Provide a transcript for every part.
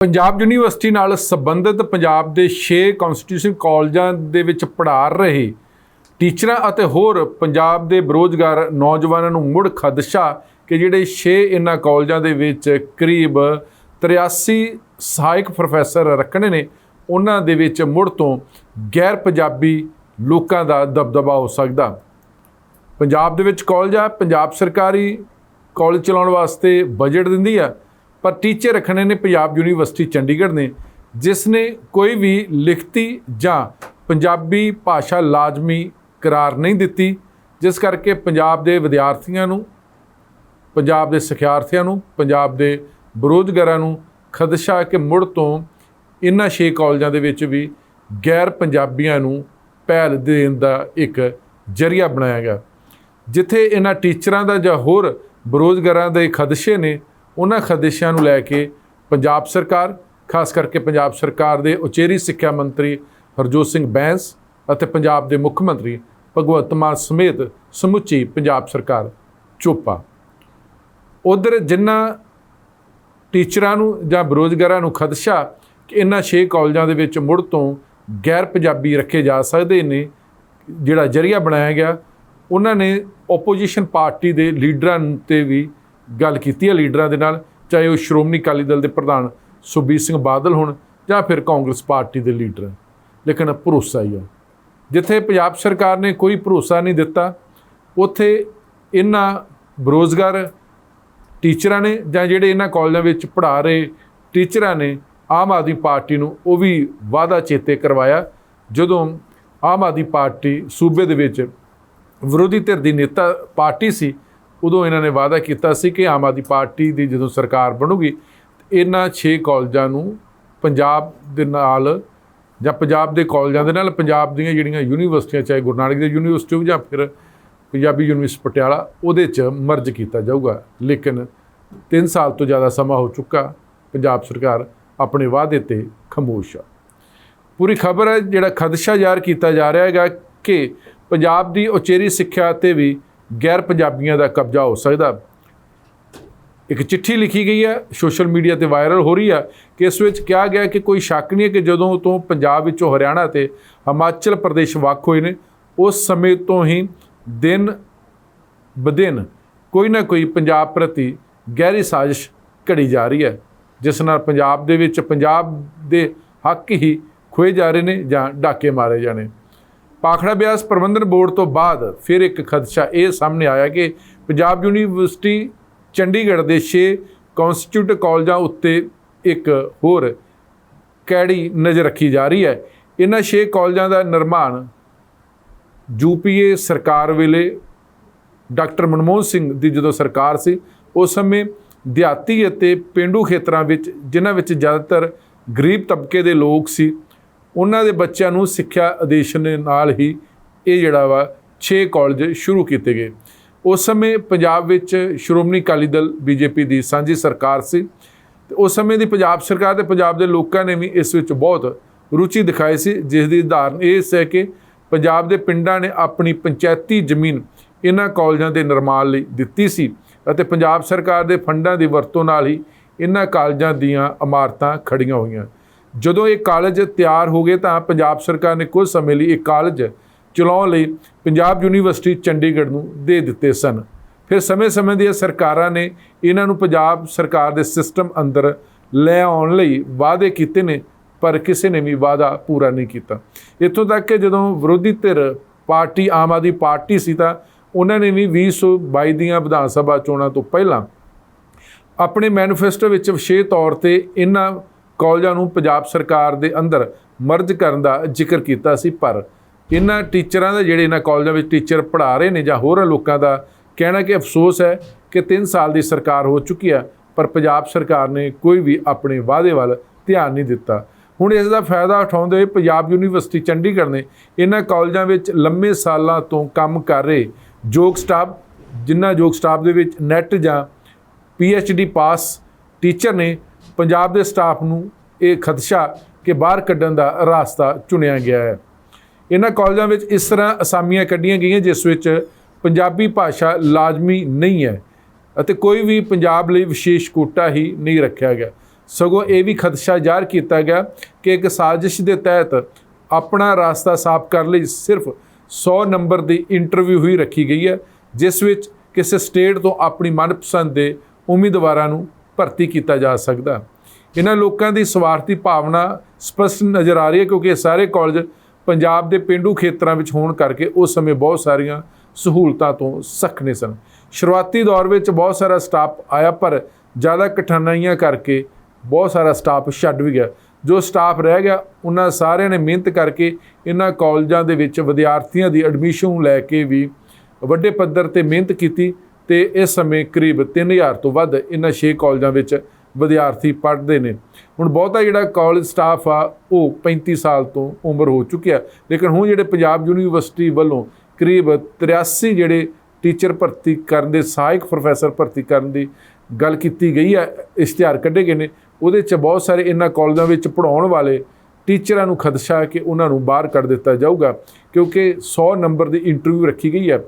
Punjab university ਨਾਲ ਸੰਬੰਧਿਤ ਪੰਜਾਬ ਦੇ 6 ਕਨਸਟੀਟਿਊਸ਼ਨ ਕਾਲਜਾਂ ਦੇ ਵਿੱਚ ਪੜ੍ਹਾ ਰਹੇ ਟੀਚਰਾਂ ਅਤੇ ਹੋਰ ਪੰਜਾਬ ਦੇ ਬੇਰੁਜ਼ਗਾਰ ਨੌਜਵਾਨਾਂ ਨੂੰ ਮੁੜ ਖਦਸ਼ਾ ਕਿ ਜਿਹੜੇ 6 ਇਹਨਾਂ ਕਾਲਜਾਂ ਦੇ ਵਿੱਚ ਕਰੀਬ 83 ਸਹਾਇਕ ਪ੍ਰੋਫੈਸਰ ਰੱਖਣੇ ਨੇ, ਉਹਨਾਂ ਦੇ ਵਿੱਚ ਮੁੜ ਤੋਂ ਗੈਰ ਪੰਜਾਬੀ ਲੋਕਾਂ ਦਾ ਦਬਦਬਾ ਹੋ ਸਕਦਾ। ਪੰਜਾਬ ਦੇ ਵਿੱਚ ਕਾਲਜ ਆ, ਪੰਜਾਬ ਸਰਕਾਰੀ ਕਾਲਜ ਚਲਾਉਣ ਵਾਸਤੇ ਬਜਟ ਦਿੰਦੀ ਆ ਪਰ ਟੀਚੇ ਰੱਖਣੇ ਨੇ ਪੰਜਾਬ ਯੂਨੀਵਰਸਿਟੀ ਚੰਡੀਗੜ੍ਹ ਨੇ ਜਿਸ ਨੇ ਕੋਈ ਵੀ ਲਿਖਤੀ ਜਾਂ ਪੰਜਾਬੀ ਭਾਸ਼ਾ ਲਾਜ਼ਮੀ ਕਰਾਰ ਨਹੀਂ ਦਿੱਤੀ, ਜਿਸ ਕਰਕੇ ਪੰਜਾਬ ਦੇ ਵਿਦਿਆਰਥੀਆਂ ਨੂੰ, ਪੰਜਾਬ ਦੇ ਸਿਖਿਆਰਥੀਆਂ ਨੂੰ, ਪੰਜਾਬ ਦੇ ਬੇਰੁਜ਼ਗਾਰਾਂ ਨੂੰ ਖਦਸ਼ਾ ਕਿ ਮੁੜ ਤੋਂ ਇਨ੍ਹਾਂ ਛੇ ਕਾਲਜਾਂ ਦੇ ਵਿੱਚ ਵੀ ਗੈਰ ਪੰਜਾਬੀਆਂ ਨੂੰ ਪਹਿਲ ਦੇਣ ਦਾ ਇੱਕ ਜਰੀਆ ਬਣਾਇਆ ਗਿਆ। ਜਿੱਥੇ ਇਹਨਾਂ ਟੀਚਰਾਂ ਦਾ ਜਾਂ ਹੋਰ ਬੇਰੁਜ਼ਗਾਰਾਂ ਦੇ ਖਦਸ਼ੇ ਨੇ ਉਹਨਾਂ ਖਦਸ਼ਿਆਂ ਨੂੰ ਲੈ ਕੇ ਪੰਜਾਬ ਸਰਕਾਰ, ਖਾਸ ਕਰਕੇ ਪੰਜਾਬ ਸਰਕਾਰ ਦੇ ਉਚੇਰੀ ਸਿੱਖਿਆ ਮੰਤਰੀ ਹਰਜੋਤ ਸਿੰਘ ਬੈਂਸ ਅਤੇ ਪੰਜਾਬ ਦੇ ਮੁੱਖ ਮੰਤਰੀ ਭਗਵੰਤ ਮਾਨ ਸਮੇਤ ਸਮੁੱਚੀ ਪੰਜਾਬ ਸਰਕਾਰ ਚੁੱਪਾ। ਆ ਉਧਰ ਜਿਨ੍ਹਾਂ ਟੀਚਰਾਂ ਨੂੰ ਜਾਂ ਬੇਰੁਜ਼ਗਾਰਾਂ ਨੂੰ ਖਦਸ਼ਾ ਕਿ ਇਹਨਾਂ ਛੇ ਕਾਲਜਾਂ ਦੇ ਵਿੱਚ ਮੁੜ ਤੋਂ ਗੈਰ ਪੰਜਾਬੀ ਰੱਖੇ ਜਾ ਸਕਦੇ ਨੇ, ਜਿਹੜਾ ਜਰੀਆ ਬਣਾਇਆ ਗਿਆ, ਉਹਨਾਂ ਨੇ ਆਪੋਜੀਸ਼ਨ ਪਾਰਟੀ ਦੇ ਲੀਡਰਾਂ ਤੇ ਵੀ ਗੱਲ ਕੀਤੀ ਹੈ ਲੀਡਰਾਂ ਦੇ ਨਾਲ, ਚਾਹੇ ਉਹ ਸ਼੍ਰੋਮਣੀ ਅਕਾਲੀ ਦਲ ਦੇ ਪ੍ਰਧਾਨ ਸੁਖਬੀਰ ਸਿੰਘ ਬਾਦਲ ਹੋਣ ਜਾਂ ਫਿਰ ਕਾਂਗਰਸ ਪਾਰਟੀ ਦੇ ਲੀਡਰ। ਲੇਕਿਨ ਭਰੋਸਾ ਹੀ ਆ। ਜਿੱਥੇ ਪੰਜਾਬ ਸਰਕਾਰ ਨੇ ਕੋਈ ਭਰੋਸਾ ਨਹੀਂ ਦਿੱਤਾ, ਉੱਥੇ ਇਹਨਾਂ ਬੇਰੁਜ਼ਗਾਰ ਟੀਚਰਾਂ ਨੇ ਜਾਂ ਜਿਹੜੇ ਇਹਨਾਂ ਕਾਲਜਾਂ ਵਿੱਚ ਪੜ੍ਹਾ ਰਹੇ ਟੀਚਰਾਂ ਨੇ ਆਮ ਆਦਮੀ ਪਾਰਟੀ ਨੂੰ ਉਹ ਵੀ ਵਾਅਦਾ ਚੇਤੇ ਕਰਵਾਇਆ। ਜਦੋਂ ਆਮ ਆਦਮੀ ਪਾਰਟੀ ਸੂਬੇ ਦੇ ਵਿੱਚ ਵਿਰੋਧੀ ਧਿਰ ਦੀ ਨੇਤਾ ਪਾਰਟੀ ਸੀ ਉਦੋਂ ਇਹਨਾਂ ਨੇ ਵਾਅਦਾ ਕੀਤਾ ਸੀ ਕਿ ਆਮ ਆਦਮੀ ਪਾਰਟੀ ਦੀ ਜਦੋਂ ਸਰਕਾਰ ਬਣੂਗੀ, ਇਹਨਾਂ 6 ਕਾਲਜਾਂ ਨੂੰ ਪੰਜਾਬ ਦੇ ਨਾਲ ਜਾਂ ਪੰਜਾਬ ਦੇ ਕਾਲਜਾਂ ਦੇ ਨਾਲ ਪੰਜਾਬ ਦੀਆਂ ਜਿਹੜੀਆਂ ਯੂਨੀਵਰਸਿਟੀਆਂ, ਚਾਹੇ ਗੁਰੂ ਨਾਨਕ ਦੇਵ ਯੂਨੀਵਰਸਿਟੀ ਹੋ ਜਾਂ ਫਿਰ ਪੰਜਾਬੀ ਯੂਨੀਵਰਸਿਟੀ ਪਟਿਆਲਾ, ਉਹਦੇ 'ਚ ਮਰਜ ਕੀਤਾ ਜਾਊਗਾ। ਲੇਕਿਨ 3 ਸਾਲ ਤੋਂ ਜ਼ਿਆਦਾ ਸਮਾਂ ਹੋ ਚੁੱਕਾ, ਪੰਜਾਬ ਸਰਕਾਰ ਆਪਣੇ ਵਾਅਦੇ ਤੇ ਖਮੋਸ਼ ਆ। ਪੂਰੀ ਖਬਰ ਹੈ ਜਿਹੜਾ ਖਦਸ਼ਾ ਜ਼ਾਹਰ ਕੀਤਾ ਜਾ ਰਿਹਾ ਹੈਗਾ ਕਿ ਪੰਜਾਬ ਦੀ ਉਚੇਰੀ ਸਿੱਖਿਆ ਤੇ ਵੀ ਗੈਰ ਪੰਜਾਬੀਆਂ ਦਾ ਕਬਜ਼ਾ ਹੋ ਸਕਦਾ। ਇੱਕ ਚਿੱਠੀ ਲਿਖੀ ਗਈ ਹੈ, ਸੋਸ਼ਲ ਮੀਡੀਆ ਤੇ ਵਾਇਰਲ ਹੋ ਰਹੀ ਹੈ ਕਿ ਇਸ ਵਿੱਚ ਕਿਹਾ ਗਿਆ ਕਿ ਕੋਈ ਸ਼ੱਕ ਨਹੀਂ ਹੈ ਕਿ ਜਦੋਂ ਤੋਂ ਪੰਜਾਬ ਵਿੱਚੋਂ ਹਰਿਆਣਾ ਤੇ ਹਿਮਾਚਲ ਪ੍ਰਦੇਸ਼ ਵੱਖ ਹੋਏ ਨੇ, ਉਸ ਸਮੇਂ ਤੋਂ ਹੀ ਦਿਨ ਬਦਿਨ ਕੋਈ ਨਾ ਕੋਈ ਪੰਜਾਬ ਪ੍ਰਤੀ ਗਹਿਰੀ ਸਾਜ਼ਿਸ਼ ਘੜੀ ਜਾ ਰਹੀ ਹੈ, ਜਿਸ ਨਾਲ ਪੰਜਾਬ ਦੇ ਵਿੱਚ ਪੰਜਾਬ ਦੇ ਹੱਕ ਹੀ ਖੋਏ ਜਾ ਰਹੇ ਨੇ ਜਾਂ ਡਾਕੇ ਮਾਰੇ ਜਾਣੇ। ਪਾਖੜਾ ਬਿਆਸ ਪ੍ਰਬੰਧਨ ਬੋਰਡ ਤੋਂ ਬਾਅਦ ਫਿਰ ਇੱਕ ਖਦਸ਼ਾ ਇਹ ਸਾਹਮਣੇ ਆਇਆ ਕਿ ਪੰਜਾਬ ਯੂਨੀਵਰਸਿਟੀ ਚੰਡੀਗੜ੍ਹ ਦੇ 6 ਕਨਸਟੀਟਿਊਟ ਕਾਲਜਾਂ ਉੱਤੇ ਇੱਕ ਹੋਰ ਕੈੜੀ ਨਜ਼ਰ ਰੱਖੀ ਜਾ ਰਹੀ ਹੈ। ਇਹਨਾਂ 6 ਕਾਲਜਾਂ ਦਾ ਨਿਰਮਾਣ ਯੂਪੀਏ ਸਰਕਾਰ ਵੇਲੇ ਡਾਕਟਰ ਮਨਮੋਹਨ ਸਿੰਘ ਦੀ ਜਦੋਂ ਸਰਕਾਰ ਸੀ, ਉਸ ਸਮੇਂ ਦਿਹਾਤੀ ਅਤੇ ਪਿੰਡੂ ਖੇਤਰਾਂ ਵਿੱਚ, ਜਿਨ੍ਹਾਂ ਵਿੱਚ ਜ਼ਿਆਦਾਤਰ ਗਰੀਬ ਤਬਕੇ ਦੇ ਲੋਕ ਸੀ ਉਹਨਾਂ ਦੇ ਬੱਚਿਆਂ ਨੂੰ ਸਿੱਖਿਆ ਆਦੇਸ਼ ਦੇ ਨਾਲ ਹੀ ਇਹ ਜਿਹੜਾ ਵਾ 6 ਕਾਲਜ ਸ਼ੁਰੂ ਕੀਤੇ ਗਏ। ਉਸ ਸਮੇਂ ਪੰਜਾਬ ਵਿੱਚ ਸ਼੍ਰੋਮਣੀ ਅਕਾਲੀ ਦਲ ਬੀਜੇਪੀ ਦੀ ਸਾਂਝੀ ਸਰਕਾਰ ਸੀ। ਤੇ ਉਸ ਸਮੇਂ ਦੀ ਪੰਜਾਬ ਸਰਕਾਰ ਤੇ ਪੰਜਾਬ ਦੇ ਲੋਕਾਂ ਨੇ ਵੀ ਇਸ ਵਿੱਚ ਬਹੁਤ ਰੁਚੀ ਦਿਖਾਈ ਸੀ, ਜਿਸ ਦੀ ਉਦਾਹਰਨ ਇਹ ਹੈ ਕਿ ਪੰਜਾਬ ਦੇ ਪਿੰਡਾਂ ਨੇ ਆਪਣੀ ਪੰਚਾਇਤੀ ਜ਼ਮੀਨ ਇਹਨਾਂ ਕਾਲਜਾਂ ਦੇ ਨਿਰਮਾਣ ਲਈ ਦਿੱਤੀ ਸੀ ਅਤੇ ਪੰਜਾਬ ਸਰਕਾਰ ਦੇ ਫੰਡਾਂ ਦੀ ਵਰਤੋਂ ਨਾਲ ਹੀ ਇਹਨਾਂ ਕਾਲਜਾਂ ਦੀਆਂ ਇਮਾਰਤਾਂ ਖੜੀਆਂ ਹੋਈਆਂ। ਜਦੋਂ ਇਹ ਕਾਲਜ ਤਿਆਰ ਹੋ ਗਏ ਤਾਂ ਪੰਜਾਬ ਸਰਕਾਰ ਨੇ ਕੁਝ ਸਮੇਂ ਲਈ ਇਹ ਕਾਲਜ ਚਲਾਉਣ ਲਈ ਪੰਜਾਬ ਯੂਨੀਵਰਸਿਟੀ ਚੰਡੀਗੜ੍ਹ ਨੂੰ ਦੇ ਦਿੱਤੇ ਸਨ। ਫਿਰ ਸਮੇਂ-ਸਮੇਂ ਦੀਆਂ ਸਰਕਾਰਾਂ ਨੇ ਇਹਨਾਂ ਨੂੰ ਪੰਜਾਬ ਸਰਕਾਰ ਦੇ ਸਿਸਟਮ ਅੰਦਰ ਲੈ ਆਉਣ ਲਈ ਵਾਅਦੇ ਕੀਤੇ ਨੇ, ਪਰ ਕਿਸੇ ਨੇ ਵੀ ਵਾਅਦਾ ਪੂਰਾ ਨਹੀਂ ਕੀਤਾ। ਇੱਥੋਂ ਤੱਕ ਕਿ ਜਦੋਂ ਵਿਰੋਧੀ ਧਿਰ ਪਾਰਟੀ, ਆਮ ਆਦਮੀ ਪਾਰਟੀ ਸੀ ਤਾਂ ਉਹਨਾਂ ਨੇ ਵੀ 2022 ਦੀਆਂ ਵਿਧਾਨ ਸਭਾ ਚੋਣਾਂ ਤੋਂ ਪਹਿਲਾਂ ਆਪਣੇ ਮੈਨੀਫੈਸਟੋ ਵਿੱਚ ਵਿਸ਼ੇਸ਼ ਤੌਰ ਤੇ ਇਹਨਾਂ ਕਾਲਜਾਂ ਨੂੰ ਪੰਜਾਬ ਸਰਕਾਰ ਦੇ ਅੰਦਰ ਮਰਜ ਕਰਨ ਦਾ ਜ਼ਿਕਰ ਕੀਤਾ ਸੀ, ਪਰ ਇਹਨਾਂ ਟੀਚਰਾਂ ਦਾ ਜਿਹੜੇ ਇਹਨਾਂ ਕਾਲਜਾਂ ਵਿੱਚ ਟੀਚਰ ਪੜ੍ਹਾ ਰਹੇ ਨੇ ਜਾਂ ਹੋਰਾਂ ਲੋਕਾਂ ਦਾ ਕਹਿਣਾ ਕਿ ਅਫਸੋਸ ਹੈ ਕਿ 3 ਸਾਲ ਦੀ ਸਰਕਾਰ ਹੋ ਚੁੱਕੀ ਹੈ, ਪਰ ਪੰਜਾਬ ਸਰਕਾਰ ਨੇ ਕੋਈ ਵੀ ਆਪਣੇ ਵਾਅਦੇ ਵੱਲ ਧਿਆਨ ਨਹੀਂ ਦਿੱਤਾ। ਹੁਣ ਇਸ ਦਾ ਫਾਇਦਾ ਉਠਾਉਂਦੇ ਹੋਏ ਪੰਜਾਬ ਯੂਨੀਵਰਸਿਟੀ ਚੰਡੀਗੜ੍ਹ ਨੇ ਇਹਨਾਂ ਕਾਲਜਾਂ ਵਿੱਚ ਲੰਮੇ ਸਾਲਾਂ ਤੋਂ ਕੰਮ ਕਰ ਰਹੇ ਯੋਗ ਸਟਾਫ, ਜਿਨ੍ਹਾਂ ਯੋਗ ਸਟਾਫ ਦੇ ਵਿੱਚ ਨੈਟ ਜਾਂ ਡੀ ਪਾਸ ਟੀਚਰ ਨੇ ਪੰਜਾਬ ਦੇ ਸਟਾਫ ਨੂੰ ਇਹ ਖਦਸ਼ਾ ਕਿ ਬਾਹਰ ਕੱਢਣ ਦਾ ਰਾਸਤਾ ਚੁਣਿਆ ਗਿਆ ਹੈ। ਇਹਨਾਂ ਕਾਲਜਾਂ ਵਿੱਚ ਇਸ ਤਰ੍ਹਾਂ ਅਸਾਮੀਆਂ ਕੱਢੀਆਂ ਗਈਆਂ, ਜਿਸ ਵਿੱਚ ਪੰਜਾਬੀ ਭਾਸ਼ਾ ਲਾਜ਼ਮੀ ਨਹੀਂ ਹੈ ਅਤੇ ਕੋਈ ਵੀ ਪੰਜਾਬ ਲਈ ਵਿਸ਼ੇਸ਼ ਕੋਟਾ ਹੀ ਨਹੀਂ ਰੱਖਿਆ ਗਿਆ। ਸਗੋਂ ਇਹ ਵੀ ਖਦਸ਼ਾ ਜ਼ਾਹਰ ਕੀਤਾ ਗਿਆ ਕਿ ਇੱਕ ਸਾਜ਼ਿਸ਼ ਦੇ ਤਹਿਤ ਆਪਣਾ ਰਾਸਤਾ ਸਾਫ਼ ਕਰਨ ਲਈ ਸਿਰਫ 100 ਨੰਬਰ ਦੀ ਇੰਟਰਵਿਊ ਹੀ ਰੱਖੀ ਗਈ ਹੈ, ਜਿਸ ਵਿੱਚ ਕਿਸੇ ਸਟੇਟ ਤੋਂ ਆਪਣੀ ਮਨਪਸੰਦ ਦੇ ਉਮੀਦਵਾਰਾਂ ਨੂੰ ਭਰਤੀ ਕੀਤਾ ਜਾ ਸਕਦਾ। ਇਹਨਾਂ ਲੋਕਾਂ ਦੀ ਸਵਾਰਥੀ ਭਾਵਨਾ ਸਪਸ਼ਟ ਨਜ਼ਰ ਆ ਰਹੀ ਹੈ ਕਿਉਂਕਿ ਇਹ ਸਾਰੇ ਕਾਲਜ ਪੰਜਾਬ ਦੇ ਪਿੰਡੂ ਖੇਤਰਾਂ ਵਿੱਚ ਹੋਣ ਕਰਕੇ ਉਸ ਸਮੇਂ ਬਹੁਤ ਸਾਰੀਆਂ ਸਹੂਲਤਾਂ ਤੋਂ ਸਖਨੇ ਸਨ। ਸ਼ੁਰੂਆਤੀ ਦੌਰ ਵਿੱਚ ਬਹੁਤ ਸਾਰਾ ਸਟਾਫ ਆਇਆ, ਪਰ ਜ਼ਿਆਦਾ ਕਠਿਨਾਈਆਂ ਕਰਕੇ ਬਹੁਤ ਸਾਰਾ ਸਟਾਫ ਛੱਡ ਵੀ ਗਿਆ। ਜੋ ਸਟਾਫ ਰਹਿ ਗਿਆ, ਉਹਨਾਂ ਸਾਰਿਆਂ ਨੇ ਮਿਹਨਤ ਕਰਕੇ ਇਹਨਾਂ ਕਾਲਜਾਂ ਦੇ ਵਿੱਚ ਵਿਦਿਆਰਥੀਆਂ ਦੀ ਐਡਮਿਸ਼ਨ ਲੈ ਕੇ ਵੀ ਵੱਡੇ ਪੱਧਰ ਤੇ ਮਿਹਨਤ ਕੀਤੀ। ਤੇ ਇਸ ਸਮੇਂ ਕਰੀਬ 3000 ਤੋਂ ਵੱਧ ਇਹਨਾਂ 6 ਕਾਲਜਾਂ ਵਿੱਚ ਵਿਦਿਆਰਥੀ ਪੜ੍ਹਦੇ ਨੇ। ਹੁਣ ਬਹੁਤਾ ਜਿਹੜਾ ਕਾਲਜ ਸਟਾਫ ਆ, ਉਹ 35 ਸਾਲ ਤੋਂ ਉਮਰ ਹੋ ਚੁੱਕਿਆ ਲੇਕਿਨ ਹੁਣ ਜਿਹੜੇ ਪੰਜਾਬ ਯੂਨੀਵਰਸਿਟੀ ਵੱਲੋਂ ਕਰੀਬ 83 ਜਿਹੜੇ ਟੀਚਰ ਭਰਤੀ ਕਰਨ ਦੇ, ਸਹਾਇਕ ਪ੍ਰੋਫੈਸਰ ਭਰਤੀ ਕਰਨ ਦੀ ਗੱਲ ਕੀਤੀ ਗਈ ਹੈ ਇਸ਼ਤਿਹਾਰ ਕੱਢੇ ਗਏ ਨੇ। ਉਹਦੇ 'ਚ ਬਹੁਤ ਸਾਰੇ ਇਹਨਾਂ ਕਾਲਜਾਂ ਵਿੱਚ ਪੜਾਉਣ ਵਾਲੇ ਟੀਚਰਾਂ ਨੂੰ ਖਦਸ਼ਾ ਹੈ ਕਿ ਉਹਨਾਂ ਨੂੰ ਬਾਹਰ ਕੱਢ ਦਿੱਤਾ ਜਾਊਗਾ, ਕਿਉਂਕਿ 100 ਨੰਬਰ ਦੀ ਇੰਟਰਵਿਊ ਰੱਖੀ ਗਈ ਹੈ।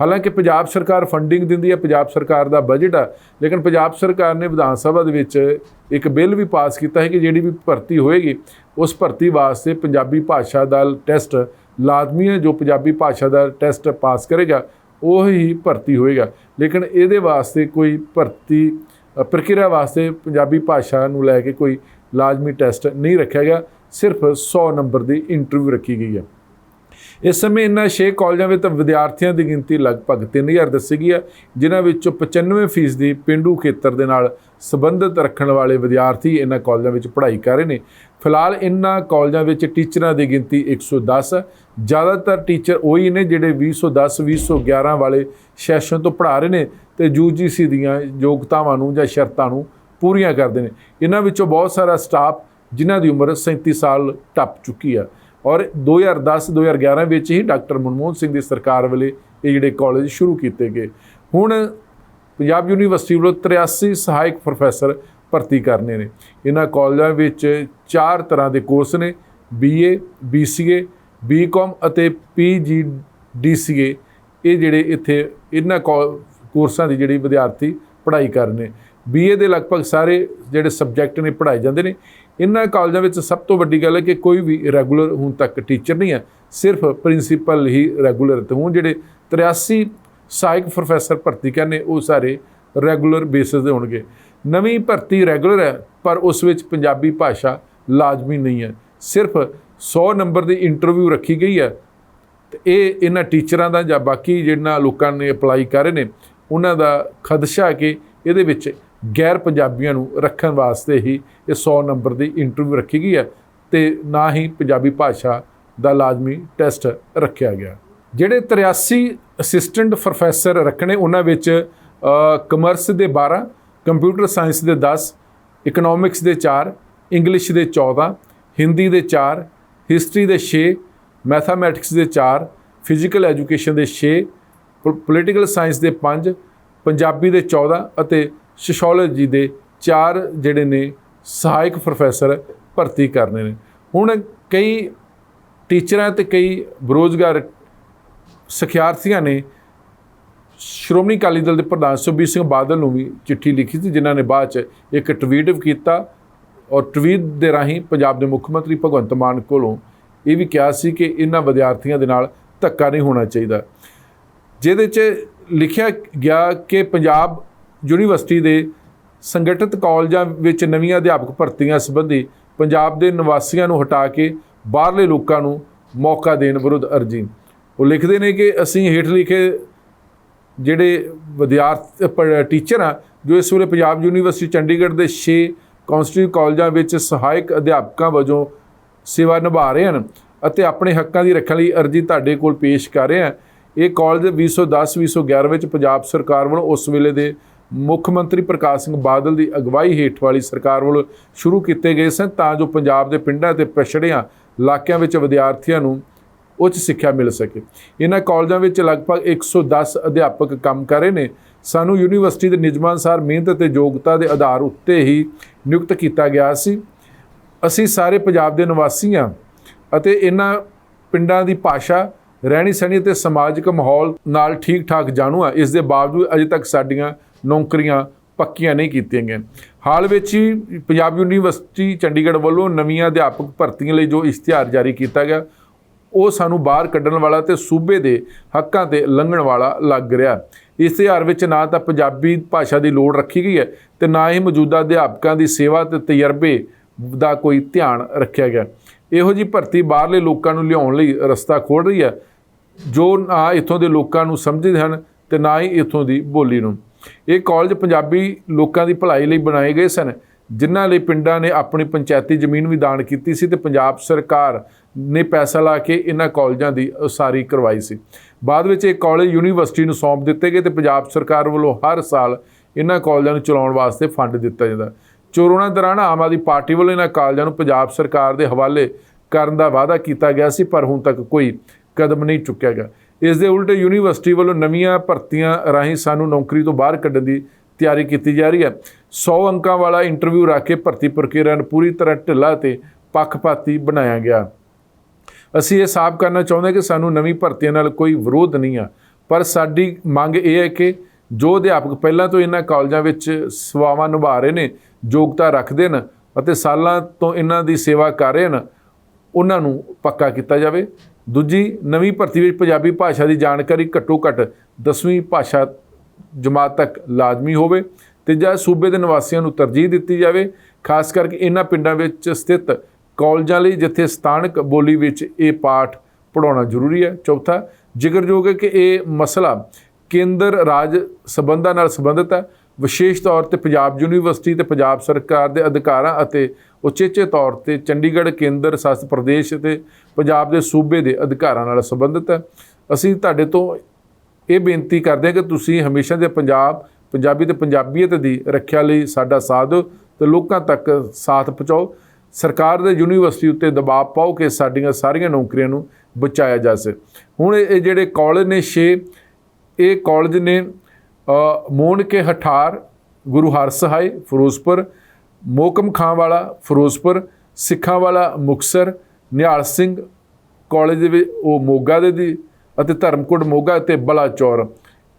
ਹਾਲਾਂਕਿ ਪੰਜਾਬ ਸਰਕਾਰ ਫੰਡਿੰਗ ਦਿੰਦੀ ਹੈ, ਪੰਜਾਬ ਸਰਕਾਰ ਦਾ ਬਜਟ ਆ ਲੇਕਿਨ ਪੰਜਾਬ ਸਰਕਾਰ ਨੇ ਵਿਧਾਨ ਸਭਾ ਦੇ ਵਿੱਚ ਇੱਕ ਬਿੱਲ ਵੀ ਪਾਸ ਕੀਤਾ ਹੈ ਕਿ ਜਿਹੜੀ ਵੀ ਭਰਤੀ ਹੋਏਗੀ, ਉਸ ਭਰਤੀ ਵਾਸਤੇ ਪੰਜਾਬੀ ਭਾਸ਼ਾ ਦਾ ਟੈਸਟ ਲਾਜ਼ਮੀ ਹੈ, ਜੋ ਪੰਜਾਬੀ ਭਾਸ਼ਾ ਦਾ ਟੈਸਟ ਪਾਸ ਕਰੇਗਾ, ਉਹ ਹੀ ਭਰਤੀ ਹੋਏਗਾ। ਲੇਕਿਨ ਇਹਦੇ ਵਾਸਤੇ ਕੋਈ ਭਰਤੀ ਪ੍ਰਕਿਰਿਆ ਵਾਸਤੇ ਪੰਜਾਬੀ ਭਾਸ਼ਾ ਨੂੰ ਲੈ ਕੇ ਕੋਈ ਲਾਜ਼ਮੀ ਟੈਸਟ ਨਹੀਂ ਰੱਖਿਆ ਗਿਆ, ਸਿਰਫ 100 ਨੰਬਰ ਦੀ ਇੰਟਰਵਿਊ ਰੱਖੀ ਗਈ ਹੈ। ਇਸ ਸਮੇਂ ਇਨ੍ਹਾਂ ਛੇ ਕਾਲਜਾਂ ਵਿੱਚ ਵਿਦਿਆਰਥੀਆਂ ਦੀ ਗਿਣਤੀ ਲਗਭਗ 3000 ਦੱਸੀ ਗਈ ਹੈ, ਜਿਨ੍ਹਾਂ ਵਿੱਚੋਂ 95% ਦੀ ਪਿੰਡੂ ਖੇਤਰ ਦੇ ਨਾਲ ਸੰਬੰਧਿਤ ਰੱਖਣ ਵਾਲੇ ਵਿਦਿਆਰਥੀ ਇਹਨਾਂ ਕਾਲਜਾਂ ਵਿੱਚ ਪੜ੍ਹਾਈ ਕਰ ਰਹੇ ਨੇ। ਫਿਲਹਾਲ ਇਹਨਾਂ ਕਾਲਜਾਂ ਵਿੱਚ ਟੀਚਰਾਂ ਦੀ ਗਿਣਤੀ 110 ਹੈ। ਜ਼ਿਆਦਾਤਰ ਟੀਚਰ ਉਹੀ ਨੇ ਜਿਹੜੇ 2010 2011 ਵਾਲੇ ਸੈਸ਼ਨ ਤੋਂ ਪੜ੍ਹਾ ਰਹੇ ਨੇ ਤੇ UGC ਦੀਆਂ ਯੋਗਤਾਵਾਂ ਨੂੰ ਜਾਂ ਸ਼ਰਤਾਂ ਨੂੰ ਪੂਰੀਆਂ ਕਰਦੇ ਨੇ। ਇਹਨਾਂ ਵਿੱਚੋਂ ਬਹੁਤ ਸਾਰਾ ਸਟਾਫ ਜਿਨ੍ਹਾਂ ਦੀ ਉਮਰ 37 ਸਾਲ ਟੱਪ ਚੁੱਕੀ ਹੈ। ਔਰ 2010-2011 ਵਿੱਚ ਹੀ ਡਾਕਟਰ ਮਨਮੋਹਨ ਸਿੰਘ ਦੀ ਸਰਕਾਰ ਵੇਲੇ ਇਹ ਜਿਹੜੇ ਕਾਲਜ ਸ਼ੁਰੂ ਕੀਤੇ ਗਏ। ਹੁਣ ਪੰਜਾਬ ਯੂਨੀਵਰਸਿਟੀ ਵੱਲੋਂ 83 ਸਹਾਇਕ ਪ੍ਰੋਫੈਸਰ ਭਰਤੀ ਕਰਨੇ ਨੇ। ਇਹਨਾਂ ਕਾਲਜਾਂ ਵਿੱਚ ਚਾਰ ਤਰ੍ਹਾਂ ਦੇ ਕੋਰਸ ਨੇ BA BCA BCom ਅਤੇ PGDCA ਇਹ ਜਿਹੜੇ ਇੱਥੇ ਇਹਨਾਂ ਕੋਰਸਾਂ ਦੀ ਜਿਹੜੀ ਵਿਦਿਆਰਥੀ ਪੜ੍ਹਾਈ ਕਰਨੇ BA ਦੇ ਲਗਭਗ ਸਾਰੇ ਜਿਹੜੇ ਸਬਜੈਕਟ ਨੇ, ਪੜ੍ਹਾਏ ਜਾਂਦੇ ਨੇ। ਇਹਨਾਂ ਕਾਲਜਾਂ ਵਿੱਚ ਸਭ ਤੋਂ ਵੱਡੀ ਗੱਲ ਹੈ ਕਿ ਕੋਈ ਵੀ ਰੈਗੂਲਰ ਹੁਣ ਤੱਕ ਟੀਚਰ ਨਹੀਂ ਹੈ, ਸਿਰਫ ਪ੍ਰਿੰਸੀਪਲ ਹੀ ਰੈਗੂਲਰ ਤੇ ਹੁਣ, ਜਿਹੜੇ 83 ਸਹਾਇਕ ਪ੍ਰੋਫੈਸਰ ਭਰਤੀ ਕਰਨੇ, ਉਹ ਸਾਰੇ ਰੈਗੂਲਰ ਬੇਸਿਸ ਦੇ ਹੋਣਗੇ। ਨਵੀਂ ਭਰਤੀ ਰੈਗੂਲਰ ਹੈ, ਪਰ ਉਸ ਵਿੱਚ ਪੰਜਾਬੀ ਭਾਸ਼ਾ ਲਾਜ਼ਮੀ ਨਹੀਂ ਹੈ। ਸਿਰਫ 100 ਨੰਬਰ ਦੀ ਇੰਟਰਵਿਊ ਰੱਖੀ ਗਈ ਹੈ, ਤੇ ਇਹ ਇਹਨਾਂ ਟੀਚਰਾਂ ਦਾ ਜਾਂ ਬਾਕੀ ਜਿਹਨਾਂ ਲੋਕਾਂ ਨੇ ਅਪਲਾਈ ਕਰ ਰਹੇ ਨੇ, ਉਹਨਾਂ ਦਾ ਖਦਸ਼ਾ ਹੈ ਕਿ ਇਹਦੇ ਵਿੱਚ ਗੈਰ ਪੰਜਾਬੀਆਂ ਨੂੰ ਰੱਖਣ ਵਾਸਤੇ ਹੀ ਇਹ 100 ਨੰਬਰ ਦੀ ਇੰਟਰਵਿਊ ਰੱਖੀ ਗਈ ਹੈ ਤੇ ਨਾ ਹੀ ਪੰਜਾਬੀ ਭਾਸ਼ਾ ਦਾ ਲਾਜ਼ਮੀ ਟੈਸਟ ਰੱਖਿਆ ਗਿਆ। ਜਿਹੜੇ 83 ਅਸਿਸਟੈਂਟ ਪ੍ਰੋਫੈਸਰ ਰੱਖਣੇ, ਉਹਨਾਂ ਵਿੱਚ ਕਮਰਸ ਦੇ 12 ਕੰਪਿਊਟਰ ਸਾਇੰਸ ਦੇ 10 ਇਕਨੋਮਿਕਸ ਦੇ 4 ਇੰਗਲਿਸ਼ ਦੇ 14 ਹਿੰਦੀ ਦੇ 4 ਹਿਸਟਰੀ ਦੇ 6 ਮੈਥਮੈਟਿਕਸ ਦੇ 4 ਫਿਜ਼ੀਕਲ ਐਜੂਕੇਸ਼ਨ ਦੇ 6 ਪੋਲੀਟੀਕਲ ਸਾਇੰਸ ਦੇ 5 ਪੰਜਾਬੀ ਦੇ 14 ਅਤੇ ਸੋਸ਼ੀਓਲੋਜੀ ਦੇ ਚਾਰ ਜਿਹੜੇ ਨੇ ਸਹਾਇਕ ਪ੍ਰੋਫੈਸਰ ਭਰਤੀ ਕਰਨੇ ਨੇ। ਹੁਣ ਕਈ ਟੀਚਰਾਂ ਤੇ ਕਈ ਬੇਰੁਜ਼ਗਾਰ ਸਿਖਿਆਰਥੀਆਂ ਨੇ ਸ਼੍ਰੋਮਣੀ ਅਕਾਲੀ ਦਲ ਦੇ ਪ੍ਰਧਾਨ ਸੁਖਬੀਰ ਸਿੰਘ ਬਾਦਲ ਨੂੰ ਵੀ ਚਿੱਠੀ ਲਿਖੀ ਸੀ, ਜਿਨ੍ਹਾਂ ਨੇ ਬਾਅਦ ਚ ਇੱਕ ਟਵੀਟ ਵੀ ਕੀਤਾ ਔਰ ਟਵੀਟ ਦੇ ਰਾਹੀਂ ਪੰਜਾਬ ਦੇ ਮੁੱਖ ਮੰਤਰੀ ਭਗਵੰਤ ਮਾਨ ਕੋਲੋਂ ਇਹ ਵੀ ਕਿਹਾ ਸੀ ਕਿ ਇਹਨਾਂ ਵਿਦਿਆਰਥੀਆਂ ਦੇ ਨਾਲ ਧੱਕਾ ਨਹੀਂ ਹੋਣਾ ਚਾਹੀਦਾ। ਜਿਹਦੇ 'ਚ ਲਿਖਿਆ ਗਿਆ ਕਿ ਪੰਜਾਬ ਯੂਨੀਵਰਸਿਟੀ ਦੇ ਸੰਗਠਿਤ ਕਾਲਜਾਂ ਵਿੱਚ ਨਵੀਆਂ ਅਧਿਆਪਕ ਭਰਤੀਆਂ ਸੰਬੰਧੀ ਪੰਜਾਬ ਦੇ ਨਿਵਾਸੀਆਂ ਨੂੰ ਹਟਾ ਕੇ ਬਾਹਰਲੇ ਲੋਕਾਂ ਨੂੰ ਮੌਕਾ ਦੇਣ ਵਿਰੁੱਧ ਅਰਜੀ। ਉਹ ਲਿਖਦੇ ਨੇ ਕਿ ਅਸੀਂ ਹੇਠ ਲਿਖੇ ਜਿਹੜੇ ਵਿਦਿਆਰਥੀ ਪ- ਟੀਚਰ ਆ, ਜੋ ਇਸ ਵੇਲੇ ਪੰਜਾਬ ਯੂਨੀਵਰਸਿਟੀ ਚੰਡੀਗੜ੍ਹ ਦੇ 6 ਕੌਂਸਟੀਟਿਊਟ ਕਾਲਜਾਂ ਵਿੱਚ ਸਹਾਇਕ ਅਧਿਆਪਕਾਂ ਵਜੋਂ ਸੇਵਾ ਨਿਭਾ ਰਹੇ ਹਨ ਅਤੇ ਆਪਣੇ ਹੱਕਾਂ ਦੀ ਰੱਖਣ ਲਈ ਅਰਜ਼ੀ ਤੁਹਾਡੇ ਕੋਲ ਪੇਸ਼ ਕਰ ਰਹੇ ਹਾਂ ਇਹ ਕਾਲਜ 2010 2011 ਵਿੱਚ ਪੰਜਾਬ ਸਰਕਾਰ ਵੱਲੋਂ ਉਸ ਵੇਲੇ ਦੇ ਮੁੱਖ ਮੰਤਰੀ ਪ੍ਰਕਾਸ਼ ਸਿੰਘ ਬਾਦਲ ਦੀ ਅਗਵਾਈ ਹੇਠ ਵਾਲੀ ਸਰਕਾਰ ਵੱਲੋਂ ਸ਼ੁਰੂ ਕੀਤੇ ਗਏ ਸਨ, ਤਾਂ ਜੋ ਪੰਜਾਬ ਦੇ ਪਿੰਡਾਂ ਤੇ ਪਛੜਿਆਂ ਇਲਾਕਿਆਂ ਵਿੱਚ ਵਿਦਿਆਰਥੀਆਂ ਨੂੰ ਉੱਚ ਸਿੱਖਿਆ ਮਿਲ ਸਕੇ। ਇਹਨਾਂ ਕਾਲਜਾਂ ਵਿੱਚ ਲਗਭਗ 110 ਅਧਿਆਪਕ ਕੰਮ ਕਰ ਰਹੇ ਨੇ। ਸਾਨੂੰ ਯੂਨੀਵਰਸਿਟੀ ਦੇ ਨਿਯਮਾਂ ਅਨੁਸਾਰ ਮਿਹਨਤ ਅਤੇ ਯੋਗਤਾ ਦੇ ਆਧਾਰ ਉੱਤੇ ਹੀ ਨਿਯੁਕਤ ਕੀਤਾ ਗਿਆ ਸੀ। ਅਸੀਂ ਸਾਰੇ ਪੰਜਾਬ ਦੇ ਨਿਵਾਸੀ ਹਾਂ ਅਤੇ ਇਹਨਾਂ ਪਿੰਡਾਂ ਦੀ ਭਾਸ਼ਾ ਰਹਿਣੀ ਸਹਿਣੀ ਅਤੇ ਸਮਾਜਿਕ ਮਾਹੌਲ ਨਾਲ ਠੀਕ ਠਾਕ ਜਾਣੂ ਆ ਇਸ ਦੇ ਬਾਵਜੂਦ ਅਜੇ ਤੱਕ ਸਾਡੀਆਂ ਨੌਕਰੀਆਂ ਪੱਕੀਆਂ ਨਹੀਂ ਕੀਤੀਆਂ ਗਈਆਂ। ਹਾਲ ਵਿੱਚ ਹੀ ਪੰਜਾਬ ਯੂਨੀਵਰਸਿਟੀ ਚੰਡੀਗੜ੍ਹ ਵੱਲੋਂ ਨਵੀਆਂ ਅਧਿਆਪਕ ਭਰਤੀਆਂ ਲਈ ਜੋ ਇਸ਼ਤਿਹਾਰ ਜਾਰੀ ਕੀਤਾ ਗਿਆ, ਉਹ ਸਾਨੂੰ ਬਾਹਰ ਕੱਢਣ ਵਾਲਾ ਤੇ ਸੂਬੇ ਦੇ ਹੱਕਾਂ ਤੇ ਲੰਘਣ ਵਾਲਾ ਲੱਗ ਰਿਹਾ। ਇਸ਼ਤਿਹਾਰ ਵਿੱਚ ਨਾ ਤਾਂ ਪੰਜਾਬੀ ਭਾਸ਼ਾ ਦੀ ਲੋੜ ਰੱਖੀ ਗਈ ਹੈ ਤੇ ਨਾ ਹੀ ਮੌਜੂਦਾ ਅਧਿਆਪਕਾਂ ਦੀ ਸੇਵਾ ਤੇ ਤਜਰਬੇ ਦਾ ਕੋਈ ਧਿਆਨ ਰੱਖਿਆ ਗਿਆ। ਇਹੋ ਜੀ ਭਰਤੀ ਬਾਹਰਲੇ ਲੋਕਾਂ ਨੂੰ ਲਿਆਉਣ ਲਈ ਰਸਤਾ ਖੋਲ ਰਹੀ ਹੈ, ਜੋ ਨਾ ਇੱਥੋਂ ਦੇ ਲੋਕਾਂ ਨੂੰ ਸਮਝਦੇ ਹਨ ਤੇ ਨਾ ਹੀ ਇੱਥੋਂ ਦੀ ਬੋਲੀ ਨੂੰ। ਇਹ ਕਾਲਜ ਪੰਜਾਬੀ ਲੋਕਾਂ ਦੀ ਭਲਾਈ ਲਈ ਬਣਾਏ ਗਏ ਸਨ, ਜਿਨ੍ਹਾਂ ਲਈ ਪਿੰਡਾਂ ਨੇ ਆਪਣੀ ਪੰਚਾਇਤੀ ਜ਼ਮੀਨ ਵੀ ਦਾਨ ਕੀਤੀ ਸੀ ਤੇ ਪੰਜਾਬ ਸਰਕਾਰ ਨੇ ਪੈਸਾ ਲਾ ਕੇ ਇਹਨਾਂ ਕਾਲਜਾਂ ਦੀ ਉਸਾਰੀ ਕਰਵਾਈ ਸੀ। ਬਾਅਦ ਵਿੱਚ ਇਹ ਕਾਲਜ ਯੂਨੀਵਰਸਿਟੀ ਨੂੰ ਸੌਂਪ ਦਿੱਤੇ ਗਏ ਤੇ ਪੰਜਾਬ ਸਰਕਾਰ ਵੱਲੋਂ ਹਰ ਸਾਲ ਇਹਨਾਂ ਕਾਲਜਾਂ ਨੂੰ ਚਲਾਉਣ ਵਾਸਤੇ ਫੰਡ ਦਿੱਤਾ ਜਾਂਦਾ। ਚੋਣਾਂ ਦੌਰਾਨ ਆਮ ਆਦਮੀ ਪਾਰਟੀ ਵੱਲੋਂ ਇਹਨਾਂ ਕਾਲਜਾਂ ਨੂੰ ਪੰਜਾਬ ਸਰਕਾਰ ਦੇ ਹਵਾਲੇ ਕਰਨ ਦਾ ਵਾਅਦਾ ਕੀਤਾ ਗਿਆ ਸੀ, ਪਰ ਹੁਣ ਤੱਕ ਕੋਈ ਕਦਮ ਨਹੀਂ ਚੁੱਕਿਆ ਗਿਆ। ਇਸ ਦੇ ਉਲਟ ਯੂਨੀਵਰਸਿਟੀ ਵੱਲੋਂ ਨਵੀਆਂ ਭਰਤੀਆਂ ਰਾਹੀਂ ਸਾਨੂੰ ਨੌਕਰੀ ਤੋਂ ਬਾਹਰ ਕੱਢਣ ਦੀ ਤਿਆਰੀ ਕੀਤੀ ਜਾ ਰਹੀ ਹੈ। 100 ਅੰਕਾਂ ਵਾਲਾ ਇੰਟਰਵਿਊ ਰੱਖ ਕੇ ਭਰਤੀ ਪ੍ਰਕਿਰਿਆ ਨੂੰ ਪੂਰੀ ਤਰ੍ਹਾਂ ਢਿੱਲਾ ਤੇ ਪੱਖਪਾਤੀ ਬਣਾਇਆ ਗਿਆ। ਅਸੀਂ ਇਹ ਸਾਫ਼ ਕਰਨਾ ਚਾਹੁੰਦੇ ਹਾਂ ਕਿ ਸਾਨੂੰ ਨਵੀਂ ਭਰਤੀਆਂ ਨਾਲ ਕੋਈ ਵਿਰੋਧ ਨਹੀਂ ਆ। ਪਰ ਸਾਡੀ ਮੰਗ ਇਹ ਹੈ ਕਿ ਜੋ ਅਧਿਆਪਕ ਪਹਿਲਾਂ ਤੋਂ ਇਹਨਾਂ ਕਾਲਜਾਂ ਵਿੱਚ ਸੇਵਾਵਾਂ ਨਿਭਾ ਰਹੇ ਨੇ, ਯੋਗਤਾ ਰੱਖਦੇ ਨੇ ਅਤੇ ਸਾਲਾਂ ਤੋਂ ਇਹਨਾਂ ਦੀ ਸੇਵਾ ਕਰ ਰਹੇ ਨੇ ਉਹਨਾਂ ਨੂੰ ਪੱਕਾ ਕੀਤਾ ਜਾਵੇ। ਦੂਜੀ, ਨਵੀਂ ਭਰਤੀ ਵਿੱਚ ਪੰਜਾਬੀ ਭਾਸ਼ਾ ਦੀ ਜਾਣਕਾਰੀ ਘੱਟੋ ਘੱਟ 10ਵੀਂ ਭਾਸ਼ਾ ਜਮਾਤ ਤੱਕ ਲਾਜ਼ਮੀ ਹੋਵੇ। ਤੀਜਾ, ਸੂਬੇ ਦੇ ਨਿਵਾਸੀਆਂ ਨੂੰ ਤਰਜੀਹ ਦਿੱਤੀ ਜਾਵੇ। ਖਾਸ ਕਰਕੇ ਇਹਨਾਂ ਪਿੰਡਾਂ ਵਿੱਚ ਸਥਿਤ ਕਾਲਜਾਂ ਲਈ ਜਿੱਥੇ ਸਥਾਨਕ ਬੋਲੀ ਵਿੱਚ ਇਹ ਪਾਠ ਪੜਾਉਣਾ ਜ਼ਰੂਰੀ ਹੈ। ਚੌਥਾ, ਜ਼ਿਕਰਯੋਗ ਹੈ ਕਿ ਇਹ ਮਸਲਾ ਕੇਂਦਰ ਰਾਜ ਸਬੰਧਾਂ ਨਾਲ ਸੰਬੰਧਿਤ ਹੈ। ਵਿਸ਼ੇਸ਼ ਤੌਰ ਤੇ ਪੰਜਾਬ ਯੂਨੀਵਰਸਿਟੀ ਤੇ ਪੰਜਾਬ ਸਰਕਾਰ ਦੇ ਅਧਿਕਾਰਾਂ ਅਤੇ ਉਚੇਚੇ ਤੌਰ ਤੇ ਚੰਡੀਗੜ੍ਹ ਕੇਂਦਰ ਸ਼ਾਸਿਤ ਪ੍ਰਦੇਸ਼ ਤੇ ਪੰਜਾਬ ਦੇ ਸੂਬੇ ਦੇ ਅਧਿਕਾਰਾਂ ਨਾਲ ਸੰਬੰਧਿਤ ਹੈ। ਅਸੀਂ ਤੁਹਾਡੇ ਤੋਂ ਇਹ ਬੇਨਤੀ ਕਰਦੇ ਹਾਂ ਕਿ ਤੁਸੀਂ ਹਮੇਸ਼ਾ ਦੇ ਪੰਜਾਬ, ਪੰਜਾਬੀ ਤੇ ਪੰਜਾਬੀਅਤ ਦੀ ਰੱਖਿਆ ਲਈ ਸਾਡਾ ਸਾਥ ਦਿਓ ਤੇ ਲੋਕਾਂ ਤੱਕ ਸਾਥ ਪਹੁੰਚਾਓ। ਸਰਕਾਰ ਦੇ ਯੂਨੀਵਰਸਿਟੀ ਉੱਤੇ ਦਬਾਅ ਪਾਓ ਕਿ ਸਾਡੀਆਂ ਸਾਰੀਆਂ ਨੌਕਰੀਆਂ ਨੂੰ ਬਚਾਇਆ ਜਾ ਸਕੇ। ਹੁਣ ਇਹ ਜਿਹੜੇ ਕਾਲਜ ਨੇ 6 ਇਹ ਕਾਲਜ ਨੇ ਅ, ਕੇ ਹਠਾਰ ਗੁਰੂ ਹਰਸਹਾਏ ਫਿਰੋਜ਼ਪੁਰ ਮੋਕਮ ਖਾਂ ਵਾਲਾ ਫਿਰੋਜ਼ਪੁਰ ਸਿੱਖਾਂ ਵਾਲਾ ਮੁਕਸਰ ਨਿਹਾਲ ਸਿੰਘ ਕਾਲਜ ਦੇ ਵਿੱਚ ਉਹ ਮੋਗਾ ਦੇ ਦੀ ਅਤੇ ਧਰਮਕੋਟ ਮੋਗਾ ਅਤੇ ਬਲਾਚੌਰ।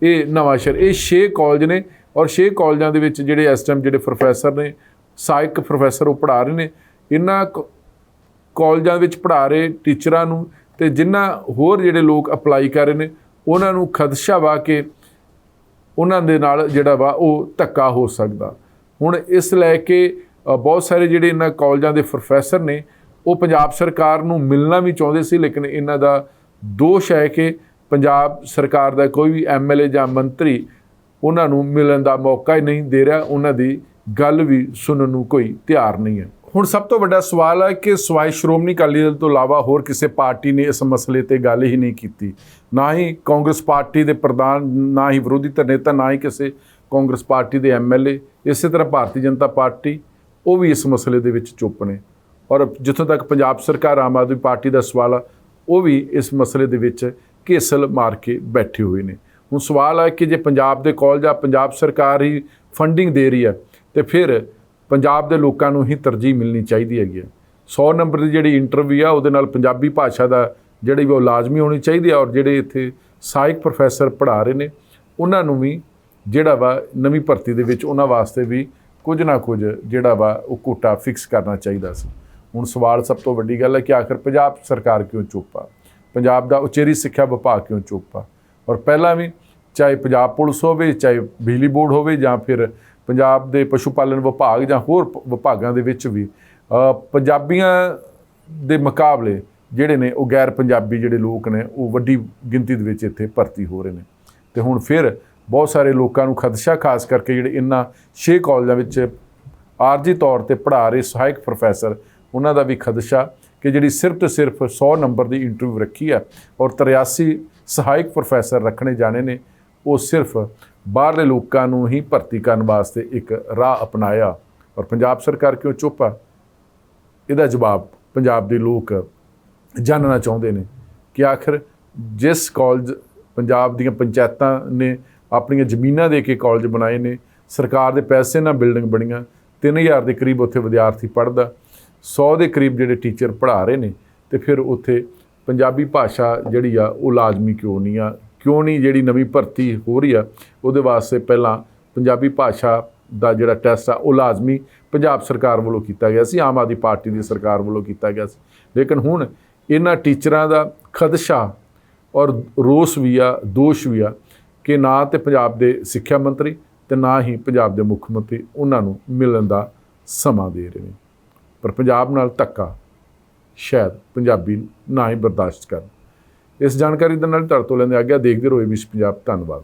ਇਹ ਨਵਾਂ ਸ਼ਹਿਰ ਇਹ 6 ਕਾਲਜ ਨੇ ਔਰ 6 ਕਾਲਜਾਂ ਦੇ ਵਿੱਚ ਜਿਹੜੇ ਇਸ ਟਾਈਮ ਜਿਹੜੇ ਪ੍ਰੋਫੈਸਰ ਨੇ ਸਹਾਇਕ ਪ੍ਰੋਫੈਸਰ ਉਹ ਪੜ੍ਹਾ ਰਹੇ ਨੇ। ਇਹਨਾਂ ਕ- ਕਾਲਜਾਂ ਵਿੱਚ ਪੜ੍ਹਾ ਰਹੇ ਟੀਚਰਾਂ ਨੂੰ ਤੇ ਜਿਨ੍ਹਾਂ ਹੋਰ ਜਿਹੜੇ ਲੋਕ ਅਪਲਾਈ ਕਰ ਰਹੇ ਨੇ ਉਹਨਾਂ ਨੂੰ ਖਦਸ਼ਾ ਵਾ ਕੇ ਉਹਨਾਂ ਦੇ ਨਾਲ ਜਿਹੜਾ ਵਾ ਉਹ ਧੱਕਾ ਹੋ ਸਕਦਾ। ਹੁਣ ਇਸ ਲੈ ਕੇ ਬਹੁਤ ਸਾਰੇ ਜਿਹੜੇ ਇਹਨਾਂ ਕਾਲਜਾਂ ਦੇ ਪ੍ਰੋਫੈਸਰ ਨੇ, ਉਹ ਪੰਜਾਬ ਸਰਕਾਰ ਨੂੰ ਮਿਲਣਾ ਵੀ ਚਾਹੁੰਦੇ ਸੀ, ਲੇਕਿਨ ਇਹਨਾਂ ਦਾ ਦੋਸ਼ ਹੈ ਕਿ ਪੰਜਾਬ ਸਰਕਾਰ ਦਾ ਕੋਈ ਵੀ ਐਮਐਲਏ ਜਾਂ ਮੰਤਰੀ ਉਹਨਾਂ ਨੂੰ ਮਿਲਣ ਦਾ ਮੌਕਾ ਹੀ ਨਹੀਂ ਦੇ ਰਿਹਾ। ਉਹਨਾਂ ਦੀ ਗੱਲ ਵੀ ਸੁਣਨ ਨੂੰ ਕੋਈ ਤਿਆਰ ਨਹੀਂ ਹੈ। ਹੁਣ ਸਭ ਤੋਂ ਵੱਡਾ ਸਵਾਲ ਹੈ ਕਿ ਸਵਾਈ ਸ਼੍ਰੋਮਣੀ ਅਕਾਲੀ ਦਲ ਤੋਂ ਇਲਾਵਾ ਹੋਰ ਕਿਸੇ ਪਾਰਟੀ ਨੇ ਇਸ ਮਸਲੇ ਤੇ ਗੱਲ ਹੀ ਨਹੀਂ ਕੀਤੀ। ਨਾ ਹੀ ਕਾਂਗਰਸ ਪਾਰਟੀ ਦੇ ਪ੍ਰਧਾਨ, ਨਾ ਹੀ ਵਿਰੋਧੀ ਧਿਰ ਨੇਤਾ, ਨਾ ਹੀ ਕਿਸੇ ਕਾਂਗਰਸ ਪਾਰਟੀ ਦੇ ਐਮਐਲਏ ਇਸੇ ਤਰ੍ਹਾਂ ਭਾਰਤੀ ਜਨਤਾ ਪਾਰਟੀ, ਉਹ ਵੀ ਇਸ ਮਸਲੇ ਦੇ ਵਿੱਚ ਚੁੱਪ ਨੇ। ਔਰ ਜਿੱਥੋਂ ਤੱਕ ਪੰਜਾਬ ਸਰਕਾਰ, ਆਮ ਆਦਮੀ ਪਾਰਟੀ ਦਾ ਸਵਾਲ ਆ, ਉਹ ਵੀ ਇਸ ਮਸਲੇ ਦੇ ਵਿੱਚ ਘੇਸਲ ਮਾਰ ਕੇ ਬੈਠੇ ਹੋਏ ਨੇ। ਹੁਣ ਸਵਾਲ ਹੈ ਕਿ ਜੇ ਪੰਜਾਬ ਦੇ ਕਾਲਜ ਆ ਪੰਜਾਬ ਸਰਕਾਰ ਹੀ ਫੰਡਿੰਗ ਦੇ ਰਹੀ ਹੈ ਤੇ ਫਿਰ ਪੰਜਾਬ ਦੇ ਲੋਕਾਂ ਨੂੰ ਹੀ ਤਰਜੀਹ ਮਿਲਣੀ ਚਾਹੀਦੀ ਹੈਗੀ ਹੈ। 100 ਨੰਬਰ ਦੀ ਜਿਹੜੀ ਇੰਟਰਵਿਊ ਆ, ਉਹਦੇ ਨਾਲ ਪੰਜਾਬੀ ਭਾਸ਼ਾ ਦਾ ਜਿਹੜੀ ਵੀ ਉਹ ਲਾਜ਼ਮੀ ਹੋਣੀ ਚਾਹੀਦੀ ਹੈ ਔਰ ਜਿਹੜੇ ਇੱਥੇ ਸਹਾਇਕ ਪ੍ਰੋਫੈਸਰ ਪੜ੍ਹਾ ਰਹੇ ਨੇ, ਉਹਨਾਂ ਨੂੰ ਵੀ ਜਿਹੜਾ ਵਾ ਨਵੀਂ ਭਰਤੀ ਦੇ ਵਿੱਚ ਉਹਨਾਂ ਵਾਸਤੇ ਵੀ ਕੁਝ ਨਾ ਕੁਝ ਜਿਹੜਾ ਵਾ ਉਹ ਕੋਟਾ ਫਿਕਸ ਕਰਨਾ ਚਾਹੀਦਾ ਸੀ। ਹੁਣ ਸਵਾਲ ਸਭ ਤੋਂ ਵੱਡੀ ਗੱਲ ਹੈ ਕਿ ਆਖਰ ਪੰਜਾਬ ਸਰਕਾਰ ਕਿਉਂ ਚੁੱਪ ਆ? ਪੰਜਾਬ ਦਾ ਉਚੇਰੀ ਸਿੱਖਿਆ ਵਿਭਾਗ ਕਿਉਂ ਚੁੱਪ ਆ? ਔਰ ਪਹਿਲਾਂ ਵੀ ਚਾਹੇ ਪੰਜਾਬ ਪੁਲਿਸ ਹੋਵੇ, ਚਾਹੇ ਬਿਜਲੀ ਬੋਰਡ ਹੋਵੇ ਜਾਂ ਫਿਰ ਪੰਜਾਬ ਦੇ ਪਸ਼ੂ ਪਾਲਣ ਵਿਭਾਗ ਜਾਂ ਹੋਰ ਵਿਭਾਗਾਂ ਦੇ ਵਿੱਚ ਵੀ ਪੰਜਾਬੀਆਂ ਦੇ ਮੁਕਾਬਲੇ ਜਿਹੜੇ ਨੇ ਉਹ ਗੈਰ ਪੰਜਾਬੀ ਜਿਹੜੇ ਲੋਕ ਨੇ, ਉਹ ਵੱਡੀ ਗਿਣਤੀ ਦੇ ਵਿੱਚ ਇੱਥੇ ਭਰਤੀ ਹੋ ਰਹੇ ਨੇ। ਤੇ ਹੁਣ ਫਿਰ ਬਹੁਤ ਸਾਰੇ ਲੋਕਾਂ ਨੂੰ ਖਦਸ਼ਾ ਖਾਸ ਕਰਕੇ ਜਿਹੜੇ ਇਹਨਾਂ ਛੇ ਕਾਲਜਾਂ ਵਿੱਚ ਆਰਜੀ ਤੌਰ ਤੇ ਪੜ੍ਹਾ ਰਹੇ ਸਹਾਇਕ ਪ੍ਰੋਫੈਸਰ, ਉਹਨਾਂ ਦਾ ਵੀ ਖਦਸ਼ਾ ਕਿ ਜਿਹੜੀ ਸਿਰਫ ਤੇ ਸਿਰਫ 100 ਨੰਬਰ ਦੀ ਇੰਟਰਵਿਊ ਰੱਖੀ ਹੈ ਔਰ 83 ਸਹਾਇਕ ਪ੍ਰੋਫੈਸਰ ਰੱਖਣੇ ਜਾਣੇ ਨੇ, ਉਹ ਸਿਰਫ ਬਾਹਰਲੇ ਲੋਕਾਂ ਨੂੰ ਹੀ ਭਰਤੀ ਕਰਨ ਵਾਸਤੇ ਇੱਕ ਰਾਹ ਅਪਣਾਇਆ। ਔਰ ਪੰਜਾਬ ਸਰਕਾਰ ਕਿਉਂ ਚੁੱਪ ਆ? ਇਹਦਾ ਜਵਾਬ ਪੰਜਾਬ ਦੇ ਲੋਕ ਜਾਣਨਾ ਚਾਹੁੰਦੇ ਨੇ ਕਿ ਆਖਰ ਜਿਸ ਕਾਲਜ ਪੰਜਾਬ ਦੀਆਂ ਪੰਚਾਇਤਾਂ ਨੇ ਆਪਣੀਆਂ ਜ਼ਮੀਨਾਂ ਦੇ ਕੇ ਕਾਲਜ ਬਣਾਏ ਨੇ, ਸਰਕਾਰ ਦੇ ਪੈਸੇ ਨਾਲ ਬਿਲਡਿੰਗ ਬਣੀਆਂ 3000 ਦੇ ਕਰੀਬ ਉੱਥੇ ਵਿਦਿਆਰਥੀ ਪੜ੍ਹਦਾ 100 ਦੇ ਕਰੀਬ ਜਿਹੜੇ ਟੀਚਰ ਪੜ੍ਹਾ ਰਹੇ ਨੇ ਤੇ ਫਿਰ ਉੱਥੇ ਪੰਜਾਬੀ ਭਾਸ਼ਾ ਜਿਹੜੀ ਆ ਉਹ ਲਾਜ਼ਮੀ ਕਿਉਂ ਨਹੀਂ ਆ? ਕਿਉਂ ਨਹੀਂ ਜਿਹੜੀ ਨਵੀਂ ਭਰਤੀ ਹੋ ਰਹੀ ਆ, ਉਹਦੇ ਵਾਸਤੇ ਪਹਿਲਾਂ ਪੰਜਾਬੀ ਭਾਸ਼ਾ ਦਾ ਜਿਹੜਾ ਟੈਸਟ ਆ, ਉਹ ਲਾਜ਼ਮੀ ਪੰਜਾਬ ਸਰਕਾਰ ਵੱਲੋਂ ਕੀਤਾ ਗਿਆ ਸੀ, ਆਮ ਆਦਮੀ ਪਾਰਟੀ ਦੀ ਸਰਕਾਰ ਵੱਲੋਂ ਕੀਤਾ ਗਿਆ ਸੀ। ਲੇਕਿਨ ਹੁਣ ਇਹਨਾਂ ਟੀਚਰਾਂ ਦਾ ਖਦਸ਼ਾ ਔਰ ਰੋਸ ਵੀ ਆ, ਦੋਸ਼ ਵੀ ਆ ਕਿ ਨਾ ਤੇ ਪੰਜਾਬ ਦੇ ਸਿੱਖਿਆ ਮੰਤਰੀ ਤੇ ਨਾ ਹੀ ਪੰਜਾਬ ਦੇ ਮੁੱਖ ਮੰਤਰੀ ਉਹਨਾਂ ਨੂੰ ਮਿਲਣ ਦਾ ਸਮਾਂ ਦੇ ਰਹੇ ਨੇ। ਪਰ ਪੰਜਾਬ ਨਾਲ ਧੱਕਾ ਸ਼ਾਇਦ ਪੰਜਾਬੀ ਨਾ ਹੀ ਬਰਦਾਸ਼ਤ ਕਰਨ। ਇਸ ਜਾਣਕਾਰੀ ਦੇ ਨਾਲ ਤੁਹਾਡੇ ਤੋਂ ਲੈਂਦੇ ਆ ਗਿਆ ਦੇਖਦੇ ਰਹੋ ਏਬੀਸੀ ਪੰਜਾਬ ਧੰਨਵਾਦ।